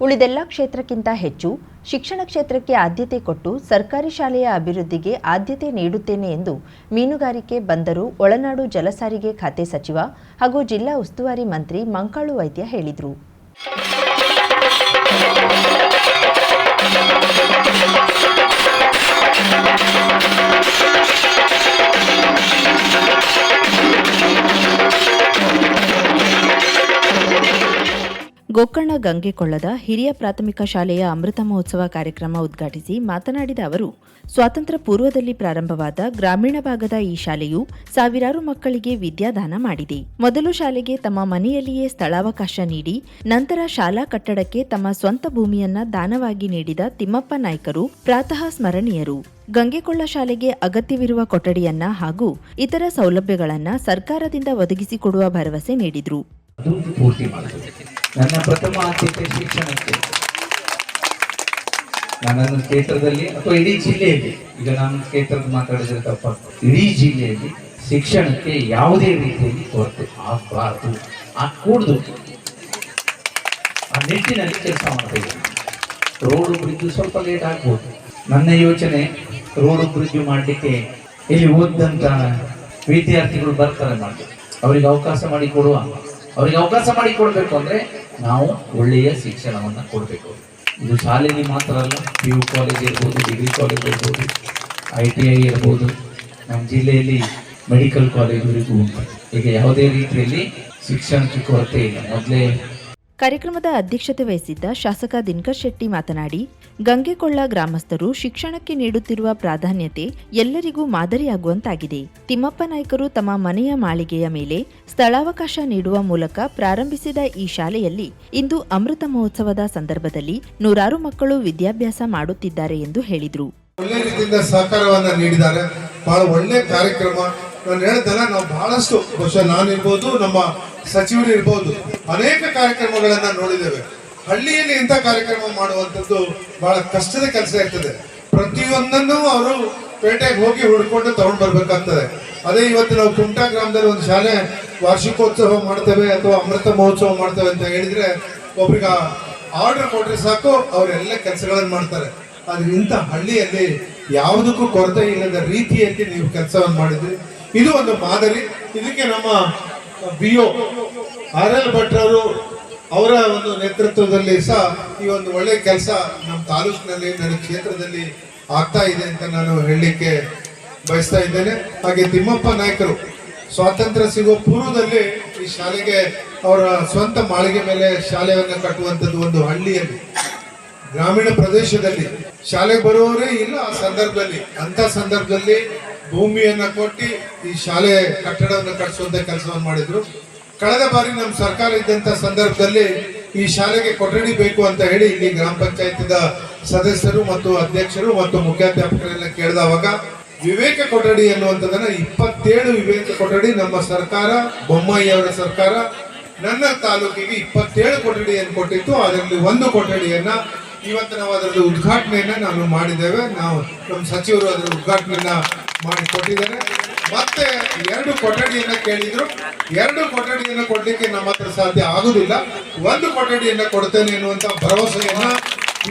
ಉಳಿದೆಲ್ಲ ಕ್ಷೇತ್ರಕ್ಕಿಂತ ಹೆಚ್ಚು ಶಿಕ್ಷಣ ಕ್ಷೇತ್ರಕ್ಕೆ ಆದ್ಯತೆ ಕೊಟ್ಟು ಸರ್ಕಾರಿ ಶಾಲೆಯ ಅಭಿವೃದ್ಧಿಗೆ ಆದ್ಯತೆ ನೀಡುತ್ತೇನೆ ಎಂದು ಮೀನುಗಾರಿಕೆ ಬಂದರು ಒಳನಾಡು ಜಲಸಾರಿಗೆ ಖಾತೆ ಸಚಿವ ಹಾಗೂ ಜಿಲ್ಲಾ ಉಸ್ತುವಾರಿ ಮಂತ್ರಿ ಮಂಕಾಳು ವೈದ್ಯ ಹೇಳಿದರು. ಗೋಕರ್ಣ ಗಂಗೆಕೊಳ್ಳದ ಹಿರಿಯ ಪ್ರಾಥಮಿಕ ಶಾಲೆಯ ಅಮೃತ ಮಹೋತ್ಸವ ಕಾರ್ಯಕ್ರಮ ಉದ್ಘಾಟಿಸಿ ಮಾತನಾಡಿದ ಅವರು, ಸ್ವಾತಂತ್ರ್ಯ ಪೂರ್ವದಲ್ಲಿ ಪ್ರಾರಂಭವಾದ ಗ್ರಾಮೀಣ ಭಾಗದ ಈ ಶಾಲೆಯು ಸಾವಿರಾರು ಮಕ್ಕಳಿಗೆ ವಿದ್ಯಾದಾನ ಮಾಡಿದೆ. ಮೊದಲು ಶಾಲೆಗೆ ತಮ್ಮ ಮನೆಯಲ್ಲಿಯೇ ಸ್ಥಳಾವಕಾಶ ನೀಡಿ, ನಂತರ ಶಾಲಾ ಕಟ್ಟಡಕ್ಕೆ ತಮ್ಮ ಸ್ವಂತ ಭೂಮಿಯನ್ನ ದಾನವಾಗಿ ನೀಡಿದ ತಿಮ್ಮಪ್ಪ ನಾಯ್ಕರು, ಪ್ರಾತಃ ಸ್ಮರಣೀಯರು. ಗಂಗೆಕೊಳ್ಳ ಶಾಲೆಗೆ ಅಗತ್ಯವಿರುವ ಕೊಠಡಿಯನ್ನ ಹಾಗೂ ಇತರ ಸೌಲಭ್ಯಗಳನ್ನ ಸರ್ಕಾರದಿಂದ ಒದಗಿಸಿಕೊಡುವ ಭರವಸೆ ನೀಡಿದ್ರು. ನನ್ನ ಪ್ರಥಮ ಆದ್ಯತೆ ಶಿಕ್ಷಣಕ್ಕೆ. ನನ್ನನ್ನು ಕ್ಷೇತ್ರದಲ್ಲಿ ಅಥವಾ ಇಡೀ ಜಿಲ್ಲೆಯಲ್ಲಿ, ಈಗ ನಾನು ಕ್ಷೇತ್ರದ ಮಾತಾಡಿದ್ರೆ ತಪ್ಪ ಇಡೀ ಜಿಲ್ಲೆಯಲ್ಲಿ ಶಿಕ್ಷಣಕ್ಕೆ ಯಾವುದೇ ರೀತಿಯಲ್ಲಿ ಕೊರತೆ ಆಗಬಾರ್ದು. ಆಗಕೂಡ್ದು ಆ ನಿಟ್ಟಿನಲ್ಲಿ ಕೆಲಸ ಮಾಡ್ತೇವೆ ರೋಡು ಬ್ರಿಡ್ಜ್ ಸ್ವಲ್ಪ ಲೇಟ್ ಆಗ್ಬೋದು. ನನ್ನ ಯೋಚನೆ ರೋಡು ಬ್ರಿಡ್ಜ್ ಮಾಡಲಿಕ್ಕೆ ಇಲ್ಲಿ ಓದಂತ ವಿದ್ಯಾರ್ಥಿಗಳು ಬರ್ತಾರೆ ಮಾಡಿ ಅವರಿಗೆ ಅವಕಾಶ ಮಾಡಿ ಕೊಡುವ, ಅವರಿಗೆ ಅವಕಾಶ ಮಾಡಿ ಕೊಡಬೇಕು ಅಂದ್ರೆ ನಾವು ಒಳ್ಳೆಯ ಶಿಕ್ಷಣವನ್ನು ಕೊಡಬೇಕು. ಇದು ಶಾಲೆಯಲ್ಲಿ ಮಾತ್ರ ಅಲ್ಲ ಪಿ ಯು ಕಾಲೇಜ್ ಇರ್ಬೋದು ಡಿಗ್ರಿ ಕಾಲೇಜ್ ಇರ್ಬೋದು ಐ ಟಿ ಐ ಇರ್ಬೋದು, ನಮ್ಮ ಜಿಲ್ಲೆಯಲ್ಲಿ ಮೆಡಿಕಲ್ ಕಾಲೇಜ್ವರೆಗೂ ಉಂಟು. ಈಗ ಯಾವುದೇ ರೀತಿಯಲ್ಲಿ ಶಿಕ್ಷಣಕ್ಕೆ ಕೊರತೆ ಇಲ್ಲ. ಮೊದಲೇ ಕಾರ್ಯಕ್ರಮದ ಅಧ್ಯಕ್ಷತೆ ವಹಿಸಿದ್ದ ಶಾಸಕ ದಿನಕರ್ ಶೆಟ್ಟಿ ಮಾತನಾಡಿ, ಗಂಗೆಕೊಳ್ಳ ಗ್ರಾಮಸ್ಥರು ಶಿಕ್ಷಣಕ್ಕೆ ನೀಡುತ್ತಿರುವ ಪ್ರಾಧಾನ್ಯತೆ ಎಲ್ಲರಿಗೂ ಮಾದರಿಯಾಗುವಂತಾಗಿದೆ. ತಿಮ್ಮಪ್ಪ ನಾಯ್ಕರು ತಮ್ಮ ಮನೆಯ ಮಾಳಿಗೆಯ ಮೇಲೆ ಸ್ಥಳಾವಕಾಶ ನೀಡುವ ಮೂಲಕ ಪ್ರಾರಂಭಿಸಿದ ಈ ಶಾಲೆಯಲ್ಲಿ ಇಂದು ಅಮೃತ ಮಹೋತ್ಸವದ ಸಂದರ್ಭದಲ್ಲಿ ನೂರಾರು ಮಕ್ಕಳು ವಿದ್ಯಾಭ್ಯಾಸ ಮಾಡುತ್ತಿದ್ದಾರೆ ಎಂದು ಹೇಳಿದರು. ಒಳ್ಳೆ ರೀತಿಯಿಂದ ಸಹಕಾರವನ್ನು ನೀಡಿದ್ದಾರೆ. ಬಹಳ ಒಳ್ಳೆ ಕಾರ್ಯಕ್ರಮ. ನಾನು ಹೇಳ್ದಲ್ಲ, ನಾವು ಬಹಳಷ್ಟು ಬಹುಶಃ ನಾನಿರ್ಬೋದು ನಮ್ಮ ಸಚಿವರು ಇರ್ಬೋದು, ಅನೇಕ ಕಾರ್ಯಕ್ರಮಗಳನ್ನ ನೋಡಿದ್ದೇವೆ. ಹಳ್ಳಿಯಲ್ಲಿ ಇಂಥ ಕಾರ್ಯಕ್ರಮ ಮಾಡುವಂಥದ್ದು ಬಹಳ ಕಷ್ಟದ ಕೆಲಸ ಇರ್ತದೆ. ಪ್ರತಿಯೊಂದನ್ನು ಅವರು ಪೇಟೆಗೆ ಹೋಗಿ ಹುಡ್ಕೊಂಡು ತಗೊಂಡು ಬರ್ಬೇಕಾಗ್ತದೆ. ಅದೇ ಇವತ್ತು ನಾವು ಕುಮಟಾ ಗ್ರಾಮದಲ್ಲಿ ಒಂದು ಶಾಲೆ ವಾರ್ಷಿಕೋತ್ಸವ ಮಾಡ್ತೇವೆ ಅಥವಾ ಅಮೃತ ಮಹೋತ್ಸವ ಮಾಡ್ತೇವೆ ಅಂತ ಹೇಳಿದ್ರೆ, ಒಬ್ರಿಗ ಆರ್ಡರ್ ಕೊಟ್ರೆ ಸಾಕು ಅವರೆಲ್ಲ ಕೆಲಸಗಳನ್ನು ಮಾಡ್ತಾರೆ. ಆದ್ರೆ ಇಂಥ ಹಳ್ಳಿಯಲ್ಲಿ ಯಾವುದಕ್ಕೂ ಕೊರತೆ ಇಲ್ಲದ ರೀತಿಯಲ್ಲಿ ನೀವು ಕೆಲಸವನ್ನು ಮಾಡಿದ್ರಿ. ಇದು ಒಂದು ಮಾದರಿ. ಇದಕ್ಕೆ ನಮ್ಮ ಬಿ ಒ ಆರ್ ಎಲ್ ಭಟ್ರವರು ಅವರ ಒಂದು ನೇತೃತ್ವದಲ್ಲಿ ಸಹ ಈ ಒಂದು ಒಳ್ಳೆ ಕೆಲಸ ನಮ್ಮ ತಾಲೂಕಿನಲ್ಲಿ ನನ್ನ ಕ್ಷೇತ್ರದಲ್ಲಿ ಆಗ್ತಾ ಇದೆ ಅಂತ ನಾನು ಹೇಳಲಿಕ್ಕೆ ಬಯಸ್ತಾ ಇದ್ದೇನೆ. ಹಾಗೆ ತಿಮ್ಮಪ್ಪ ನಾಯಕರು ಸ್ವಾತಂತ್ರ್ಯ ಸಿಗುವ ಪೂರ್ವದಲ್ಲಿ ಈ ಶಾಲೆಗೆ ಅವರ ಸ್ವಂತ ಮಾಳಿಗೆ ಮೇಲೆ ಶಾಲೆಯನ್ನು ಕಟ್ಟುವಂಥದ್ದು ಒಂದು ಹಳ್ಳಿಯಲ್ಲಿ, ಗ್ರಾಮೀಣ ಪ್ರದೇಶದಲ್ಲಿ. ಶಾಲೆಗೆ ಬರುವವರೇ ಇಲ್ಲ ಆ ಸಂದರ್ಭದಲ್ಲಿ. ಅಂತ ಸಂದರ್ಭದಲ್ಲಿ ಭೂಮಿಯನ್ನ ಕೊಟ್ಟು ಈ ಶಾಲೆ ಕಟ್ಟಡವನ್ನು ಕಟ್ಟಿಸುವಂತ ಕೆಲಸವನ್ನು ಮಾಡಿದ್ರು. ಕಳೆದ ಬಾರಿ ನಮ್ಮ ಸರ್ಕಾರ ಇದ್ದಂತ ಸಂದರ್ಭದಲ್ಲಿ ಈ ಶಾಲೆಗೆ ಕೊಠಡಿ ಬೇಕು ಅಂತ ಹೇಳಿ ಇಲ್ಲಿ ಗ್ರಾಮ ಪಂಚಾಯತಿದ ಸದಸ್ಯರು ಮತ್ತು ಅಧ್ಯಕ್ಷರು ಮತ್ತು ಮುಖ್ಯಾಧ್ಯಾಪಕರೆಲ್ಲ ಕೇಳಿದವಾಗ ವಿವೇಕ ಕೊಠಡಿ ಎನ್ನುವಂಥದ್ದನ್ನ ಇಪ್ಪತ್ತೇಳು ವಿವೇಕ ಕೊಠಡಿ ನಮ್ಮ ಸರ್ಕಾರ ಬೊಮ್ಮಾಯಿ ಸರ್ಕಾರ, ನನ್ನ ತಾಲೂಕಿಗೆ ಇಪ್ಪತ್ತೇಳು ಕೊಠಡಿಯನ್ನು ಕೊಟ್ಟಿತ್ತು. ಅದರಲ್ಲಿ ಒಂದು ಕೊಠಡಿಯನ್ನ ಇವತ್ತು ನಾವು ಅದರಲ್ಲಿ ಉದ್ಘಾಟನೆಯನ್ನ ನಾನು ಮಾಡಿದ್ದೇವೆ. ನಾವು ನಮ್ಮ ಸಚಿವರು ಅದರ ಉದ್ಘಾಟನೆಯನ್ನ ಮಾಡಿ ಕೊಟ್ಟಿದ್ದಾರೆ ಮತ್ತೆ ಎರಡು ಕೊಠಡಿಯನ್ನ ಕೇಳಿದ್ರು. ಎರಡು ಕೊಠಡಿಯನ್ನ ಕೊಡ್ಲಿಕ್ಕೆ ನಮ್ಮ ಹತ್ರ ಸಾಧ್ಯ ಆಗುದಿಲ್ಲ. ಒಂದು ಕೊಠಡಿಯನ್ನ ಕೊಡ್ತೇನೆ ಎನ್ನುವಂತ ಭರವಸೆಯನ್ನ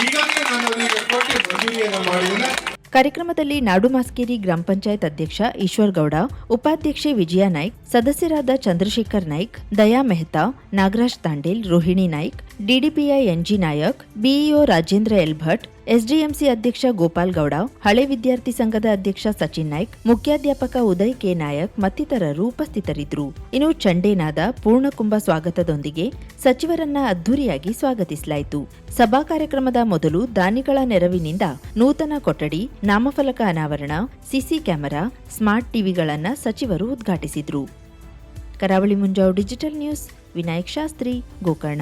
ಈಗಾಗಲೇ ನಾನು ಅವರಿಗೆ ಕೊಟ್ಟು ಮಂಜೂರಿಯನ್ನ ಮಾಡಿದ್ದೇನೆ. ಕಾರ್ಯಕ್ರಮದಲ್ಲಿ ನಾಡು ಮಾಸ್ಕೇರಿ ಗ್ರಾಮ ಪಂಚಾಯತ್ ಅಧ್ಯಕ್ಷ ಈಶ್ವರ್ ಗೌಡ, ಉಪಾಧ್ಯಕ್ಷೆ ವಿಜಯ ನಾಯ್ಕ್, ಸದಸ್ಯರಾದ Chandrashekhar Naik, Daya Mehta, Nagaraj Tandel, Rohini Naik DDPI NG Nayak, BEO Rajendra L Bhat SDMC ಅಧ್ಯಕ್ಷ ಗೋಪಾಲ್ ಗೌಡ, ಹಳೆ ವಿದ್ಯಾರ್ಥಿ ಸಂಘದ ಅಧ್ಯಕ್ಷ ಸಚಿನ್ ನಾಯ್ಕ್, ಮುಖ್ಯಾಧ್ಯಾಪಕ ಉದಯ್ ಕೆ. ನಾಯಕ್ ಮತ್ತಿತರರು ಉಪಸ್ಥಿತರಿದ್ದರು. ಇನ್ನು ಚಂಡೇನಾದ ಪೂರ್ಣಕುಂಭ ಸ್ವಾಗತದೊಂದಿಗೆ ಸಚಿವರನ್ನ ಅದ್ದೂರಿಯಾಗಿ ಸ್ವಾಗತಿಸಲಾಯಿತು. ಸಭಾ ಕಾರ್ಯಕ್ರಮದ ಮೊದಲು ದಾನಿಗಳ ನೆರವಿನಿಂದ ನೂತನ ಕೊಠಡಿ, ನಾಮಫಲಕ ಅನಾವರಣ, ಸಿಸಿ ಕ್ಯಾಮೆರಾ, ಸ್ಮಾರ್ಟ್ ಟಿವಿಗಳನ್ನು ಸಚಿವರು ಉದ್ಘಾಟಿಸಿದ್ರು. Karavali Munjav digital news, Vinayak Shastri, Gokarna.